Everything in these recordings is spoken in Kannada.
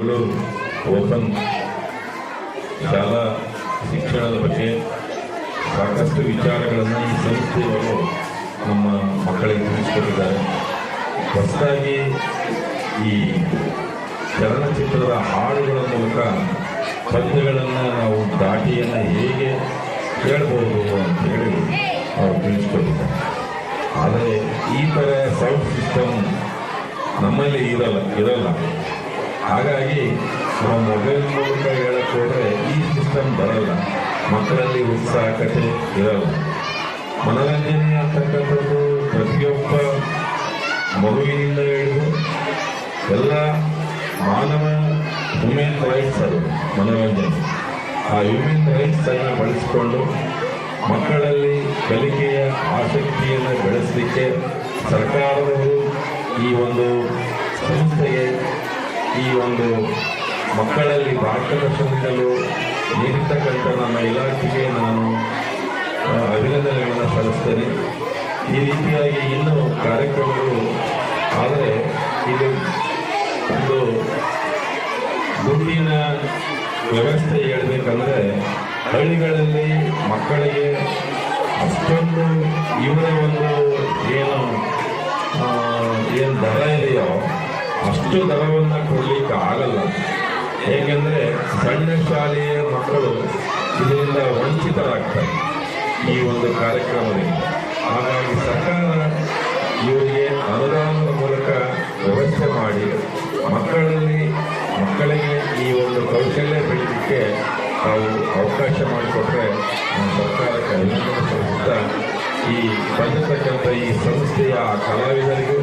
ಓಪನ್. ಶಾಲಾ ಶಿಕ್ಷಣದ ಬಗ್ಗೆ ಸಾಕಷ್ಟು ವಿಚಾರಗಳನ್ನು ಈ ಸಂಸ್ಥೆಯವರು ನಮ್ಮ ಮಕ್ಕಳಿಗೆ ತಿಳಿಸಿಕೊಟ್ಟಿದ್ದಾರೆ. ಹೊಸದಾಗಿ ಈ ಚಲನಚಿತ್ರದ ಹಾಡುಗಳ ಮೂಲಕ ಪದ್ಯಗಳನ್ನು ನಾವು ದಾಟಿಯನ್ನು ಹೇಗೆ ಕೇಳ್ಬೋದು ಅಂತ ಹೇಳಿ ಅವರು ತಿಳಿಸ್ಕೊಟ್ಟಿದ್ದಾರೆ. ಆದರೆ ಈ ಥರ ಸೌಂಡ್ ಸಿಸ್ಟಮ್ ನಮ್ಮಲ್ಲಿ ಇರಲ್ಲ ಇರಲ್ಲ. ಹಾಗಾಗಿ ನಾವು ಮೊಬೈಲ್ ಮೂಲಕ ಹೇಳಕ್ಕೆ ಹೋದರೆ ಈ ಸಿಸ್ಟಮ್ ಬರಲ್ಲ. ಮಕ್ಕಳಲ್ಲಿ ಉತ್ಸಾಹಕತೆ ಇರಲ್ಲ. ಮನೋರಂಜನೆ ಅಂತಕ್ಕಂಥದ್ದು ಪ್ರತಿಯೊಬ್ಬ ಮಗುವಿನಿಂದ ಹಿಡಿದು ಎಲ್ಲ ಮಾನವ ಹ್ಯೂಮನ್ ರೈಟ್ಸ್ ಅದು, ಮನೋರಂಜನೆ. ಆ ಹ್ಯೂಮನ್ ರೈಟ್ಸ್ ಅನ್ನು ಬಳಸಿಕೊಂಡು ಮಕ್ಕಳಲ್ಲಿ ಕಲಿಕೆಯ ಆಸಕ್ತಿಯನ್ನು ಬೆಳೆಸಲಿಕ್ಕೆ ಸರ್ಕಾರದವರು ಈ ಒಂದು ಈ ಒಂದು ಮಕ್ಕಳಲ್ಲಿ ಮಾರ್ಗದರ್ಶನ ನೀಡಲು ನೀಡಿರ್ತಕ್ಕಂಥ ನಮ್ಮ ಇಲಾಖೆಗೆ ನಾನು ಅಭಿನಂದನೆಗಳನ್ನು ಸಲ್ಲಿಸ್ತೇನೆ. ಈ ರೀತಿಯಾಗಿ ಇನ್ನೂ ಕಾರ್ಯಕ್ರಮಗಳು ಆದರೆ ಇದು ಒಂದು ಗುಂಡಿನ ವ್ಯವಸ್ಥೆ ಹೇಳಬೇಕಂದ್ರೆ ಹಳ್ಳಿಗಳಲ್ಲಿ ಮಕ್ಕಳಿಗೆ ಅಷ್ಟೊಂದು ಇವರ ಒಂದು ಏನು ಏನು ದರ ಇದೆಯೋ ಅಷ್ಟು ದರವನ್ನು ಕೊಡಲಿಕ್ಕೆ ಆಗಲ್ಲ. ಏಕೆಂದರೆ ಸಣ್ಣ ಶಾಲೆಯ ಮಕ್ಕಳು ಇದರಿಂದ ವಂಚಿತರಾಗ್ತಾರೆ ಈ ಒಂದು ಕಾರ್ಯಕ್ರಮದಿಂದ ಹಾಗಾಗಿ ಸರ್ಕಾರ ಇವರಿಗೆ ಅನುದಾನದ ಮೂಲಕ ವ್ಯವಸ್ಥೆ ಮಾಡಿ ಮಕ್ಕಳಲ್ಲಿ ಮಕ್ಕಳಿಗೆ ಈ ಒಂದು ಕೌಶಲ್ಯ ಬೆಳೆಯಲಿಕ್ಕೆ ತಾವು ಅವಕಾಶ ಮಾಡಿಕೊಟ್ರೆ ಸರ್ಕಾರಕ್ಕೆ ಅಭಿನಂದನೆ ಸಲ್ಲಿಸುತ್ತಾ ಈ ಬಂದಿರತಕ್ಕಂಥ ಈ ಸಂಸ್ಥೆಯ ಕಲಾವಿದರಿಗೂ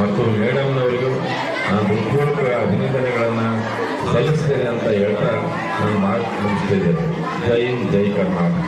ಮತ್ತು ಮೇಡಮ್ನವರಿಗೂ ನಾನು ಹೃತ್ಪೂರ್ವಕ ಅಭಿನಂದನೆಗಳನ್ನು ಸಲ್ಲಿಸ್ತೇನೆ ಅಂತ ಹೇಳ್ತಾ ನಾನು ಮಾತು ಮುಗಿಸ್ತಿದ್ದೇನೆ ಜೈ ಹಿಂದ್, ಜೈ ಕರ್ನಾಟಕ.